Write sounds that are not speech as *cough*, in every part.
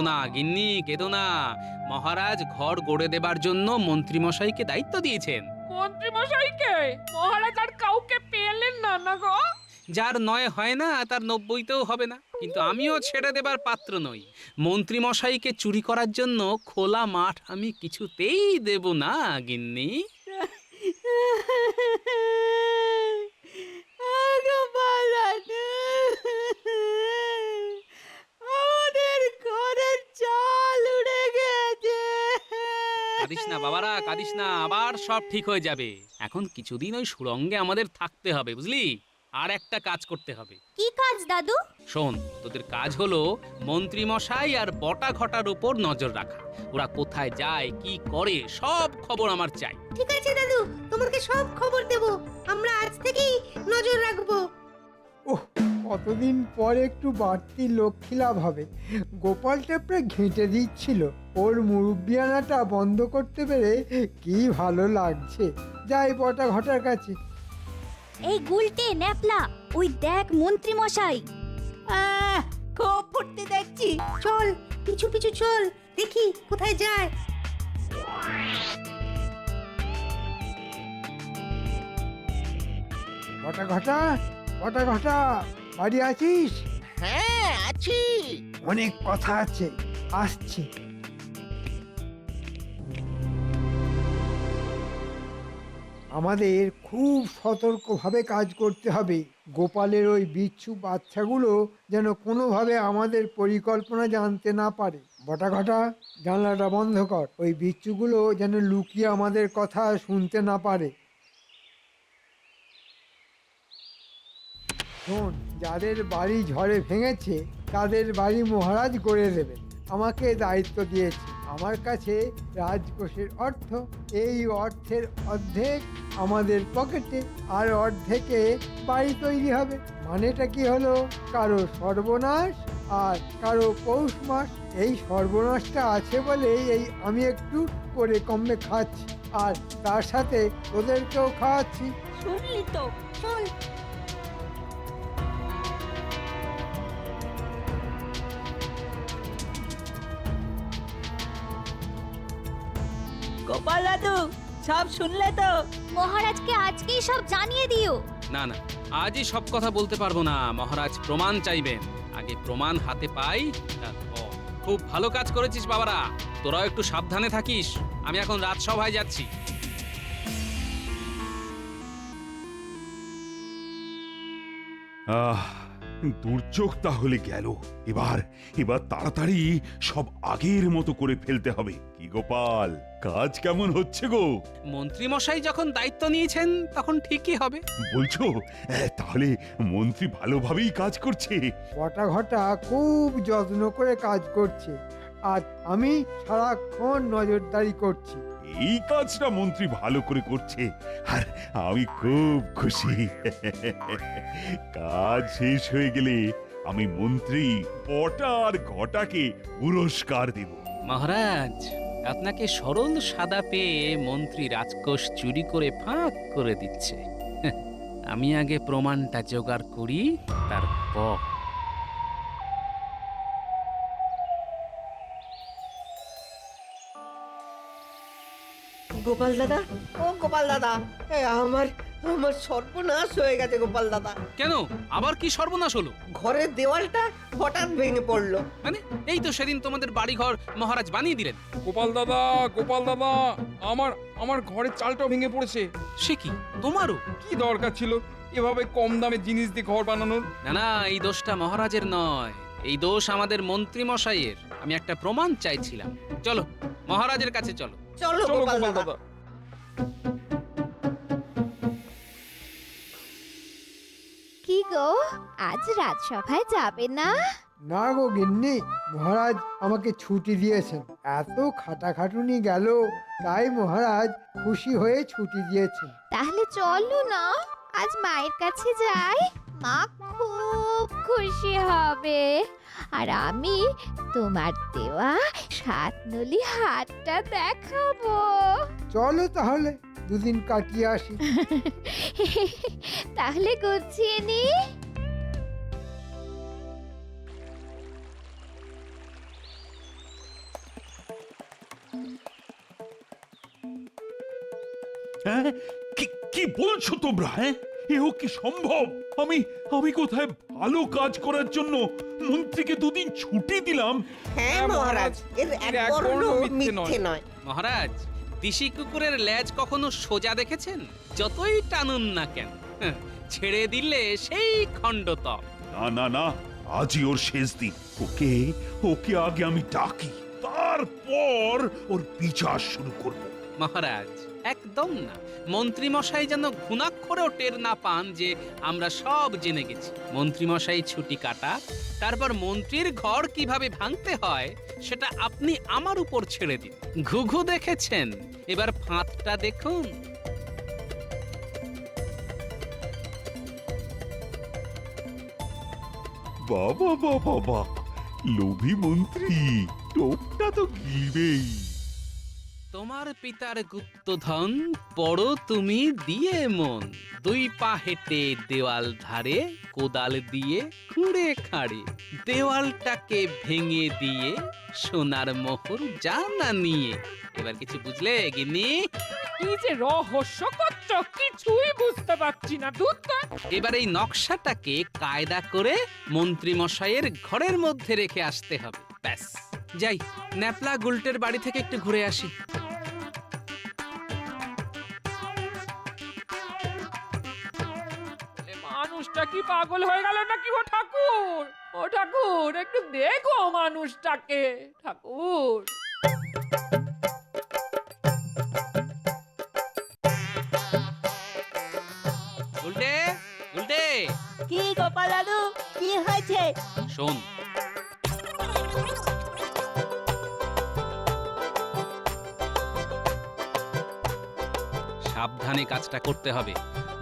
কেদো না গিন্নি কেদো না মহারাজ ঘর গড়ে দেবার জন্য মন্ত্রীমশাইকে দায়িত্ব দিয়েছেন। মন্ত্রী মশাইকে মহারাজ আর কাউকে পেলেন না না গো? যার নয় হয় না তার নব্বইতেও হবে না। কিন্তু আমিও ছেড়ে দেবার পাত্র নই। মন্ত্রীমশাইকে চুরি করার জন্য খোলা মাঠ আমি কিছুতেই দেব না গিন্নি *laughs* আমাদের ঘরের চাল উড়ে গেছে কাঁদিস না বাবারা কাঁদিস না আবার সব ঠিক হয়ে যাবে। এখন কিছুদিন ওই সুরঙ্গে আমাদের থাকতে হবে বুঝলি? আর একটা কাজ করতে হবে। কি কাজ দাদু? শোন তোদের কাজ হলো মন্ত্রীমশাই আর বটা ঘটার উপর নজর রাখা। ওরা কোথায় যায় কি করে সব খবর আমার চাই। ঠিক আছে দাদু তোমাকে সব খবর দেব। আমরা আজ থেকেই নজর রাখব। ওহ কতদিন পর একটু বাড়তি লক্ষ্মী লাভ হবে। গোপাল টেপড়ে ঘেঁটে দিচ্ছিল। ওর মুরব্বিয়ানাটা বন্ধ করতে পেরে কি ভালো লাগছে। যাই বটা ঘটার কাছে। এই গুলটে ন্যাপলা ওই দেখ মন্ত্রী মশাই। আহ, খুব ফুর্তি দেখছি। চল পিছু পিছু চল দেখি কোথায় যায়। ঘটা ঘটা ঘটা ঘটা বাড়ি আছিস? হ্যাঁ আছি। অনেক কথা আছে আসছি। আমাদের খুব সতর্কভাবে কাজ করতে হবে। গোপালের ওই বিচ্ছু বাচ্চাগুলো যেন কোনোভাবে আমাদের পরিকল্পনা জানতে না পারে। বটা ঘটা, জানলাটা বন্ধ কর। ওই বিচ্ছুগুলো যেন লুকিয়ে আমাদের কথা শুনতে না পারে। শোন, যাদের বাড়ি ঝড়ে ভেঙেছে, তাদের বাড়ি মহারাজ গড়ে দেবেন আমাকে দায়িত্ব দিয়েছে। আমার কাছে রাজকোষের অর্থ, এই অর্থের অর্ধেক আমাদের পকেটে আর অর্ধেকে বাড়ি তৈরি হবে। মানেটা কি হলো? কারও সর্বনাশ আর কারও পৌষ মাস। এই সর্বনাশটা আছে বলেই এই আমি একটু করে কমে খাচ্ছি। আর তার সাথে ওদেরকেও খাওয়াচ্ছি। শুনলি তো গোপাল দাদু সব শুনলে তো? মহারাজকে আজকেই সব জানিয়ে দিও। না না আজই সব কথা বলতে পারব না। মহারাজ প্রমাণ চাইবেন। আগে প্রমাণ হাতে পাই তারপর। খুব ভালো কাজ করেছিস বাবারা। তোরাও একটু সাবধানে থাকিস। আমি এখন রাজসভায় যাচ্ছি। আহ দুর্যোগ তাহলে গেল। এবার এবার তাড়াতাড়ি সব আগের মতো করে ফেলতে হবে। কি গোপাল কাজ কেমন হচ্ছে গো? মন্ত্রীমশাই যখন দায়িত্ব নিয়েছেন তখন ঠিকই হবে। বলছো? তাহলে মন্ত্রী ভালোভাবেই কাজ করছে। বটা ঘটা খুব যত্ন করে কাজ করছে। আর আমি সারাক্ষণ নজরদারি করছি। এই কাজটা মন্ত্রী ভালো করে করছে। আর আমি খুব খুশি। কাজ শেষ হয়ে গেলে আমি মন্ত্রী পটা আর ঘটাকে পুরস্কার দেব। মহারাজ, আপনাকে সরল সাদা পেয়ে মন্ত্রী রাজকোষ চুরি করে ফাঁক করে দিচ্ছে। আমি আগে প্রমাণটা জোগাড় করি, তারপর গোপাল দাদা? ও গোপাল দাদা এ, আমার আমার সর্বনাশ হয়ে গেছে গোপাল দাদা। কেন? আবার কি সর্বনাশ হলো? ঘরের দেওয়ালটা হঠাৎ ভেঙে পড়ল। মানে এই তো সেদিন তোমাদের বাড়িঘর মহারাজ বানিয়ে দিলেন। গোপাল দাদা গোপাল দাদা আমার আমার ঘরের চালটাও ভেঙে পড়েছে। সে কি? তোমারও? কি দরকার ছিল? এভাবে কম দামে জিনিস দিয়ে ঘর বানানোর? না না এই দোষটা মহারাজের নয়। এই দোষ আমাদের মন্ত্রী মশাইয়ের আমি একটা প্রমাণ চাইছিলাম। চলো মহারাজের কাছে চলো। চলো চলো গোপাল দাদা। কি গো আজ রাজসভায় যাবে না? না গো গিন্নি মহারাজ আমাকে ছুটি দিয়েছেন। এত খাটাখাটুনি গেল তাই মহারাজ খুশি হয়ে ছুটি দিয়েছেন। তাহলে চলো না আজ মায়ের কাছে যাই। মা খুব খুশি হবে। আর আমি তোমার দেওয়া সাতনলি হাতটা দেখাবো। চলো তাহলে দুদিন কাটিয়ে আসি। *laughs* তাহলে গুছিয়ে নি। হ্যাঁ, কি বলছো তোমরা হ্যাঁ? এও কি সম্ভব? আমি আমি কোথায় ভালো কাজ করার জন্য মন্ত্রীকে দুদিন ছুটি দিলাম? হ্যাঁ হ্যাঁ, মহারাজ। এর এক বর্ণ মিথ্যে নয়। মহারাজ দিশি কুকুরের লেজ কখনো সোজা দেখেছেন? যতই টানুন না কেন হ্যাঁ, ছেড়ে দিলে সেই খণ্ডত না না না আজই ওর শেষ দিন। ওকে ওকে আগে আমি ডাকি তারপর ওর বিচার শুরু করব। মহারাজ একদম না। মন্ত্রীমশাই যেন ঘুণাক্ষরেও টের না পান যে আমরা সব জেনে গেছি। মন্ত্রীমশাই ছুটি কাটা, তারপর মন্ত্রীর ঘর কীভাবে ভাঙতে হয়, সেটা আপনি আমার উপর ছেড়ে দিন। ঘুঘু দেখেছেন? এবার ফাঁদটা দেখুন। বাবা বাবা বাবা লোভী মন্ত্রী, টোপটা তো গিলবেই। তোমার পিতার গুপ্তধন পড়ো তুমি দিয়ে মন। দুই পা হেঁটে দেওয়াল ধারে কোদাল দিয়ে খুঁড়ে খাড়ে। দেওয়ালটাকে ভেঙে দিয়ে সোনার মোহর জানা নিয়ে। এবার কিছু বুঝলে গিন্নি? কি যে রহস্য করছ কিছুই বুঝতে পারছি না দুধ এবার এই নকশাটাকে কায়দা করে মন্ত্রী মশাইয়ের ঘরের মধ্যে রেখে আসতে হবে। ব্যাস। যাই ন্যাপলা গুলটের বাড়ি থেকে একটু ঘুরে আসি। মানুষটা কি পাগল হয়ে গেল নাকি ও ঠাকুর? ও ঠাকুর একটু দেখো মানুষটাকে। ঠাকুর। গুলটে গুলটে। কি গোপাল দাদু কি হয়েছে? শোন। সাবধানে কাজটা করতে হবে।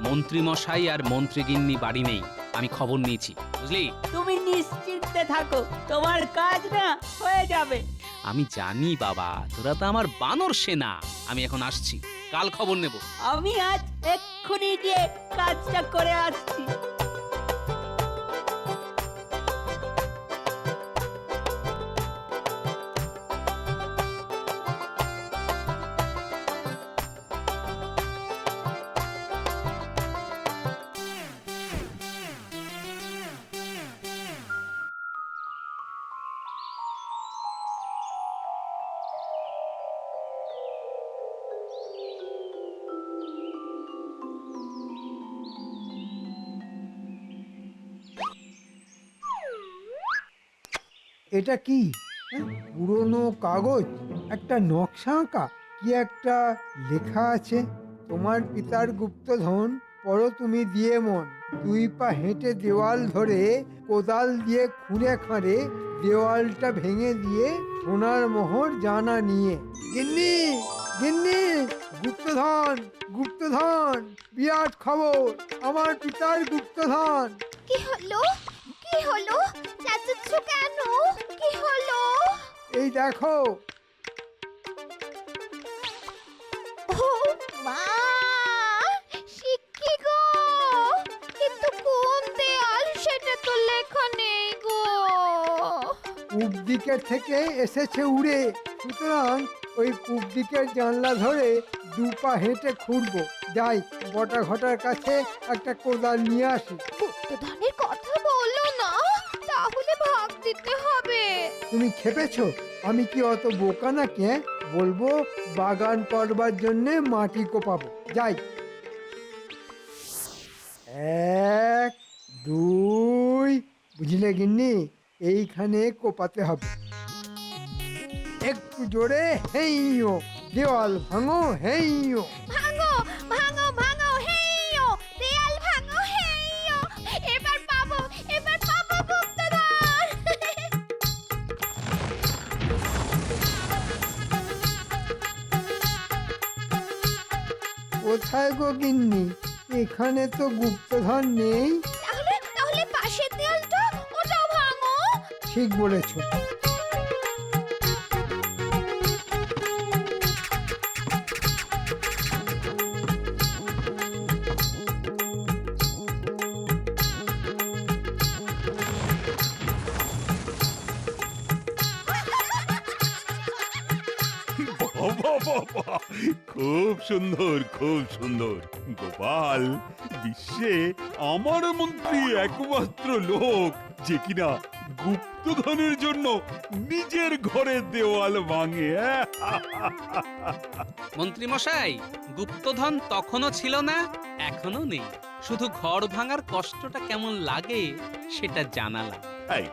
মন্ত্রী মশাই আর মন্ত্রীগিন্নি বাড়ি নেই আমি খবর নিয়েছি বুঝলি? তুমি নিশ্চিন্তে থাকো তোমার কাজ না হয়ে যাবে। আমি জানি বাবা তোরা তো আমার বানর সেনা আমি এখন আসছি কাল খবর নেব। আমি আজ এক্ষুনি গিয়ে কাজটা করে আসছি। এটা কি? হ্যাঁ? পুরনো কাগজ? একটা নকশা আঁকা? কি একটা লেখা আছে? তোমার পিতার গুপ্তধন, পড়ো তুমি দিয়ে মন। দুই পা হেঁটে দেওয়াল ধরে, কোদাল দিয়ে খুঁড়ে খাঁড়ে, দেওয়ালটা ভেঙে দিয়ে সোনার মোহর জানা নিয়ে। গিন্নি গিন্নি, গুপ্তধন গুপ্তধন, বিরাট খবর, আমার পিতার গুপ্তধন। কি হলো? কি হলো? চাচাচ্ছ কেন? কি হলো? এই দেখো। ও মা শিক্ষি গো? কিন্তু কোন দেয়াল সেটা তো লেখা নেই গো। পূব দিকের থেকে এসেছে উড়ে। সুতরাং ওই পূব দিকের জানলা ধরে দু পা হেঁটে খুঁড়বো যাই বটা ঘটার কাছে একটা কোদাল নিয়ে আসি। গুপ্তধনের তুমি খেপেছো? আমি কি অত বোকা নাকি হ্যাঁ? বলব, বাগান করবার জন্যে মাটি কোপাবো। যাই। এক, দুই, বুঝলে গিন্নি? এইখানে কোপাতে হবে। একটু জোরে হেইও দেওয়াল ভাঙো হেইও ভাঙো ভাঙো ভাঙো কোথায় গো গিন্নি? এখানে তো গুপ্তধন নেই। তাহলে তাহলে পাশের দেয়ালটা ওটা ভাঙো। ঠিক বলেছ। বাবা *laughs* খুব সুন্দর খুব সুন্দর। গোপাল বিশ্বে আমার মন্ত্রী একমাত্র লোক যে কিনা গুপ্তধনের জন্য নিজের ঘরের দেওয়াল ভাঙে। *laughs* হ্যাঁ? মন্ত্রী মশাই গুপ্তধন তখনও ছিল না এখনও নেই। শুধু ঘর ভাঙার কষ্টটা কেমন লাগে সেটা জানালাম। এই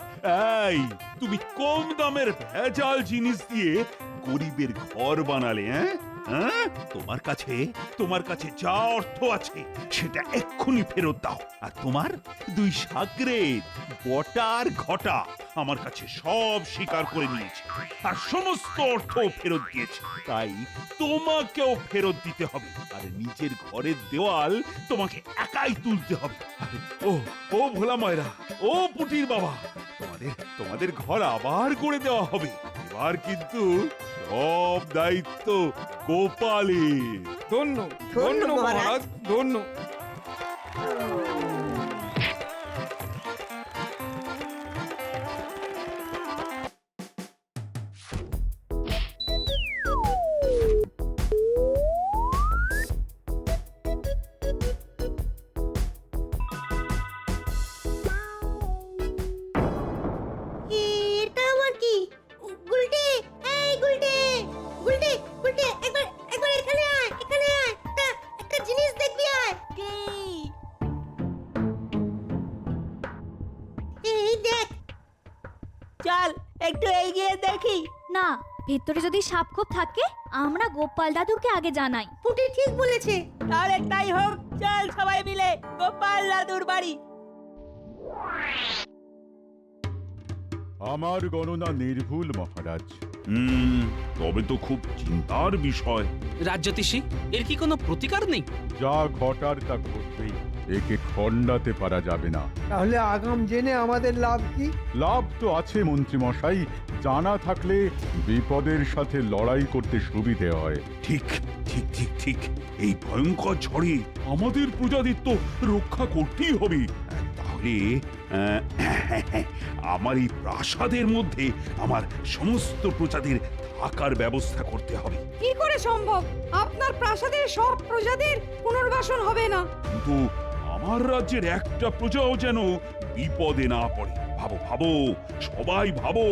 এই তুমি কম দামের ভেজাল জিনিস দিয়ে গরিবের ঘর বানালে হ্যাঁ? হ্যাঁ? তোমার কাছে তোমার কাছে যা অর্থ আছে, সেটা এক্ষুনি ফেরত দাও। আর তোমার দুই সাগরে বটা আর ঘটা আমার কাছে সব স্বীকার করে নিয়েছে। আর সমস্ত অর্থ ফেরত দিয়েছে। তাই তোমাকেও ফেরত দিতে হবে। আর নিজের ঘরের দেওয়াল তোমাকে একাই তুলতে হবে। ও ও ভোলা ময়রা, ও পুটির বাবা, তোমাদের তোমাদের ঘর আবার করে দেওয়া হবে। এবার কিন্তু সব দায়িত্ব গোপালের ধন্য ধন্য ধন্য মহারাজ। মহারাজ ধন্য ভেতরে যদি সাপ খোপ থাকে আমরা গোপাল দাদুকে আগে জানাই। পুটি ঠিক বলেছে। তাহলে তাই হোক চল সবাই মিলে গোপাল দাদুর বাড়ি। আমার গণনা নির্ভুল মহারাজ। হুম তবে তো খুব চিন্তার বিষয়। রাজ্যতীষী এর কি কোনো প্রতিকার নেই? যা ঘটার তা ঘটবেই। একে খণ্ডাতে পারা যাবে না। তাহলে আগাম জেনে আমাদের লাভ কি? লাভ তো আছে মন্ত্রী মশাই। জানা থাকলে বিপদের সাথে লড়াই করতে সুবিধে হয়। ঠিক ঠিক ঠিক ঠিক। এই ভয়ঙ্কর ঝড়ে আমাদের প্রজাদের তো রক্ষা করতেই হবে। তাহলে আহ, আমার এই প্রাসাদের মধ্যে আমার সমস্ত প্রজাদের থাকার ব্যবস্থা করতে হবে। কি করে সম্ভব? আপনার প্রাসাদের সব প্রজাদের পুনর্বাসন হবে না। কিন্তু আমার রাজ্যের একটা প্রজাও যেন বিপদে না পড়ে। ভাবো ভাবো, সবাই ভাবো,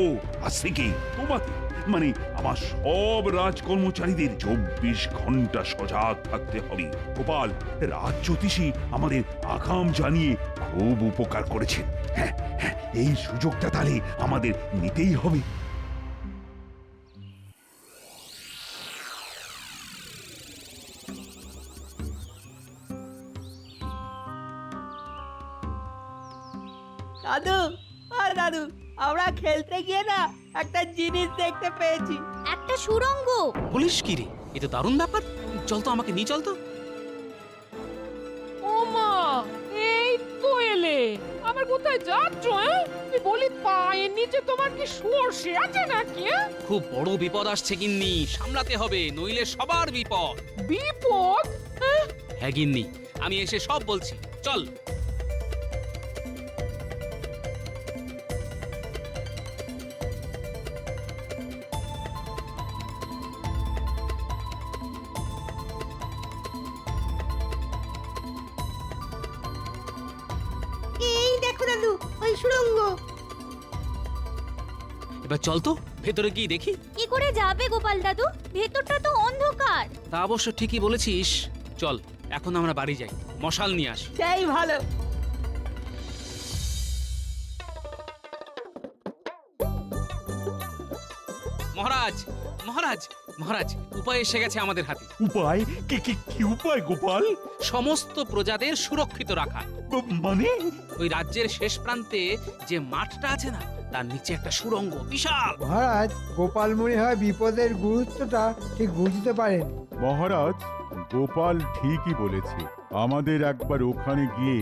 আজ থেকে তোমাদের মানে আমার সব রাজ কর্মচারীদের চব্বিশ ঘণ্টা সজাগ থাকতে হবে। গোপাল, রাজ জ্যোতিষী আমাদের আগাম জানিয়ে খুব উপকার করেছেন। হ্যাঁ হ্যাঁ এই সুযোগটা তাহলে আমাদের নিতেই হবে। গিয়ে না একটা জিনিস দেখতে পেয়েছি। একটা সুরঙ্গ পুলিশ কি রে? এ তো দারুণ ব্যাপার। চল তো আমাকে নিয়ে চল তো। ও মা এই তো এলে। আমার কোথায় যাচ্ছ আমি বলি পায়ের নিচে তোমার কি সর্ষে আছে নাকি? খুব বড় বিপদ আসছে গিন্নি সামলাতে হবে নইলে সবার বিপদ। বিপদ? হ্যাঁ গিন্নি আমি এসে সব বলছি। চল। এবার চল তো ভেতরে গিয়ে দেখি। কি করে যাবে গোপাল দাদু? ভেতরটা তো অন্ধকার। তা অবশ্য ঠিকই বলেছিস। চল এখন আমরা বাড়ি যাই। মশাল নিয়ে আসি। সেই ভালো। মহারাজ মহারাজ মহারাজ উপায় এসে গেছে আমাদের হাতে। উপায়? কি কি কি উপায় গোপাল? সমস্ত প্রজাদের সুরক্ষিত রাখা। মানে? ওই রাজ্যের শেষ প্রান্তে যে মাঠটা আছে না তার নিচে একটা সুরঙ্গ বিশাল। মহারাজ গোপাল মনে হয় বিপদের গুরুত্বটা ঠিক বুঝতে পারেন মহারাজ গোপাল ঠিকই বলেছে। আমাদের একবার ওখানে গিয়ে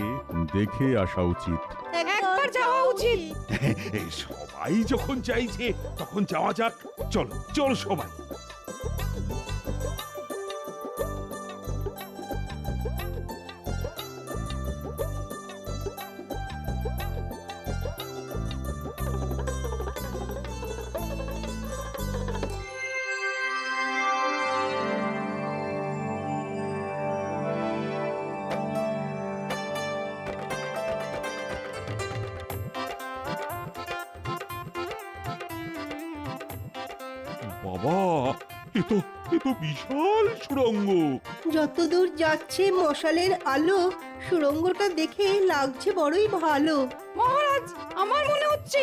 দেখে আসা উচিত। একবার যাওয়া উচিত। *laughs* সবাই যখন চাইছে তখন যাওয়া যাক। চলো চলো সবাই। বিশাল সুড়ঙ্গ। যতদূর যাচ্ছে মশালের আলো সুড়ঙ্গটা দেখে লাগছে বড়ই ভালো। মহারাজ আমার মনে হচ্ছে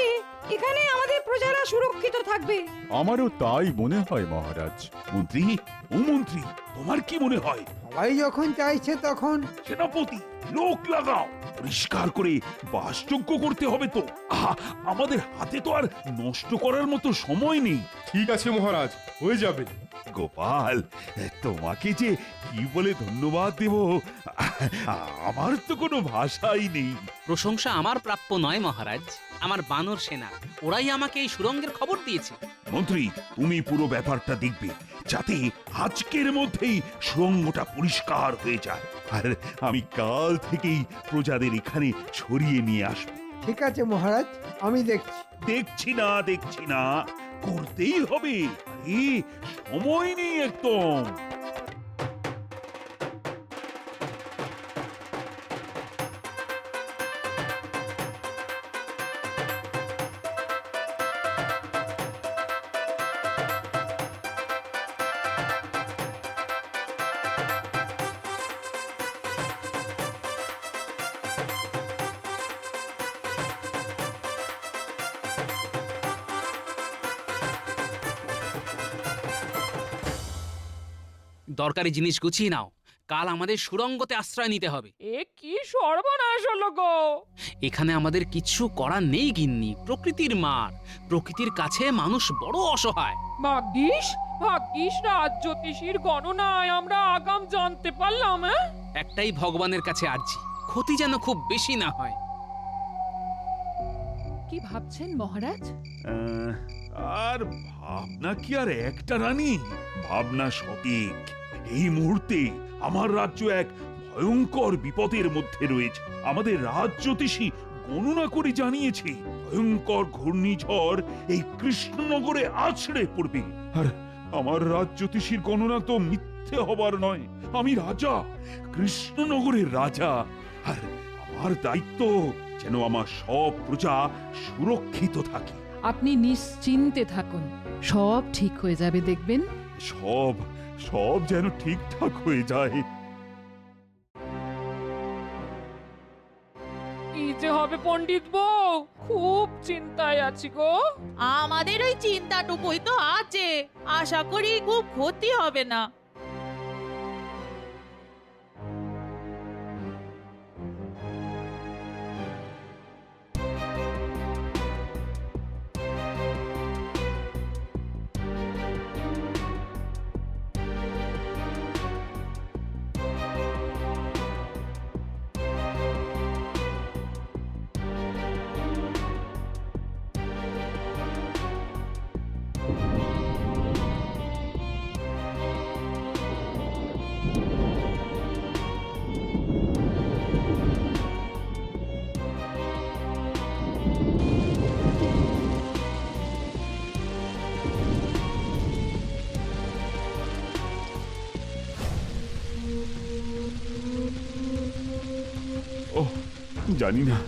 এখানে আমাদের প্রজারা সুরক্ষিত থাকবে। আমারও তাই মনে হয় মহারাজ। মন্ত্রী ও মন্ত্রী তোমার কি মনে হয়? সবাই যখন চাইছে তখন। সেনাপতি লোক লাগাও। পরিষ্কার করে বাসযোগ্য করতে হবে তো। আহা, আমাদের হাতে তো আর নষ্ট করার মতো সময় নেই। ঠিক আছে মহারাজ হয়ে যাবে। গোপাল তোমাকে যে কি বলে ধন্যবাদ দেব আমার তো কোনো ভাষাই নেই। প্রশংসা আমার প্রাপ্য নয় মহারাজ আমার বানর সেনা ওরাই আমাকে এই সুরঙ্গের খবর দিয়েছে। মন্ত্রী তুমি পুরো ব্যাপারটা দেখবে। যাতে আজকের মধ্যেই সুরঙ্গটা পরিষ্কার হয়ে যায়। আর আমি কাল থেকেই প্রজাদের এখানে সরিয়ে নিয়ে আসব। ঠিক আছে মহারাজ আমি দেখছি। দেখছি না দেখছি না। করতেই হবে। আরে সময় নেই একদম। দরকারি জিনিস গুছিয়ে নাও। কাল আমাদের সুরঙ্গতে আশ্রয় নিতে হবে। এ কি সর্বনাশ হলো গো! এখানে আমাদের কিছু করার নেই গিন্নি। প্রকৃতির মার। প্রকৃতির কাছে মানুষ বড় অসহায়। ভাগ্যিস? ভাগ্যিস রাজ জ্যোতিষীর গণনায় আমরা আগাম জানতে পারলাম হ্যাঁ? একটাই ভগবানের কাছে আর্জি। ক্ষতি যেন খুব বেশি না হয়। কি ভাবছেন মহারাজ? আর ভাবনা কি আর একটা রানী? ভাবনা সঠিক। এই মুহূর্তে আমার রাজ্য এক ভয়ঙ্কর বিপদের মধ্যে রয়েছে। আমাদের রাজ জ্যোতিষী গণনা করে জানিয়েছে ভয়ঙ্কর ঘূর্ণিঝড় এই কৃষ্ণনগরে আছড়ে পড়বে। আর আমার রাজ জ্যোতিষীর গণনা তো মিথ্যে হবার নয়। আমি রাজা কৃষ্ণনগরের রাজা। আর আমার দায়িত্ব যেন আমার সব প্রজা সুরক্ষিত থাকে। আপনি নিশ্চিন্তে থাকুন। সব ঠিক হয়ে যাবে দেখবেন? সব সব যেন ঠিকঠাক হয়ে যায়। কি যে হবে পণ্ডিত বউ? খুব চিন্তায় আছি গো। আমাদের ওই চিন্তাটুকুই তো আছে। আশা করি খুব ক্ষতি হবে না। জানি না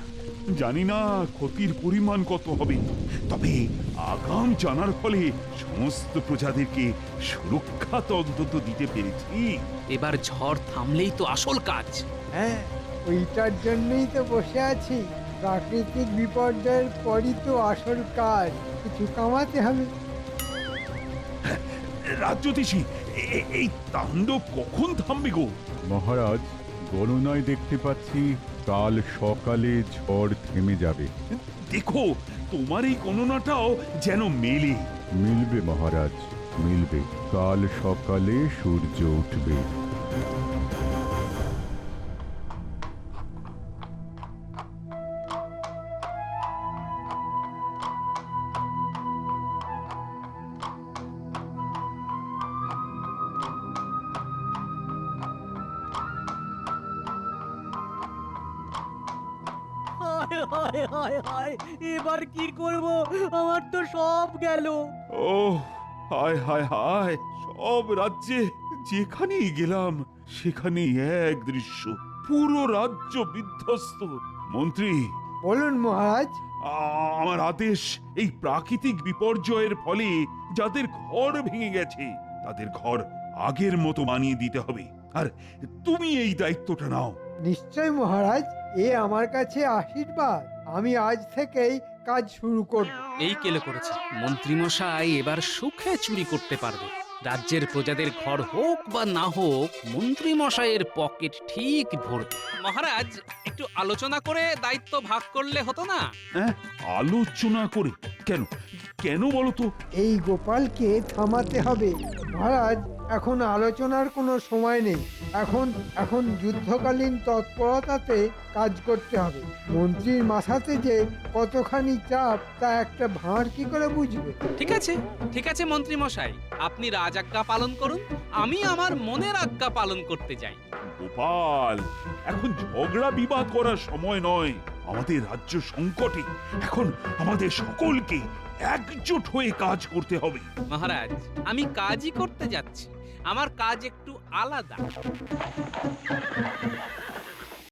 জানি না ক্ষতির পরিমাণ কত হবে। তবে আগাম জানার ফলে সমস্ত প্রজাদেরকে সুরক্ষা তো অন্তত দিতে পেরেছি। এবার ঝড় থামলেই তো আসল কাজ। হ্যাঁ ওইটার জন্যই তো বসে আছি। প্রাকৃতিক বিপর্যয়ের পরই তো আসল কাজ। কিছু কামাতে হবে। রাজ্যতীষী এই তাণ্ডব কখন থামবে গো? মহারাজ গণনায় দেখতে পাচ্ছি কাল সকালে ঝড় থেমে যাবে। দেখো তোমার এই গণনাটাও যেন মেলে। মিলবে মহারাজ মিলবে। কাল সকালে সূর্য উঠবে। গেল। ও হায় হায় হায় সব রাজ্যে যেখানেই গেলাম সেখানেই এক দৃশ্য পুরো রাজ্য বিধ্বস্ত। মন্ত্রী। বলুন মহারাজ। আ- আমার আদেশ এই প্রাকৃতিক বিপর্যয়ের ফলে যাদের ঘর ভেঙে গেছে তাদের ঘর আগের মতো বানিয়ে দিতে হবে। আর তুমি এই দায়িত্বটা নাও। নিশ্চয় মহারাজ এ আমার কাছে আশীর্বাদ। আমি আজ থেকেই কাজ শুরু করব। এই কেলে করেছে? মন্ত্রীমশাই এবার সুখে চুরি করতে পারবে। রাজ্যের প্রজাদের ঘর হোক বা না হোক মন্ত্রীমশাইয়ের পকেট ঠিক ভরবে। মহারাজ একটু আলোচনা করে দায়িত্ব ভাগ করলে হতো না? হ্যাঁ আলোচনা করে। কেন? কেন বলো তো? এই গোপালকে থামাতে হবে। মহারাজ এখন আলোচনার কোনো সময় নেই। এখন এখন যুদ্ধকালীন তৎপরতাতে কাজ করতে হবে। মন্ত্রীর মাথাতে যে কতখানি চাপ তা একটা ভাঁড় কি করে বুঝবে? ঠিক আছে ঠিক আছে মন্ত্রীমশাই আপনি রাজ আজ্ঞা পালন করুন আমি আমার মনের আজ্ঞা পালন করতে যাই। গোপাল এখন ঝগড়া বিবাদ করার সময় নয়। আমাদের রাজ্য সংকটে এখন আমাদের সকলকে একজোট হয়ে কাজ করতে হবে। মহারাজ আমি কাজই করতে যাচ্ছি। আমার কাজ একটু আলাদা।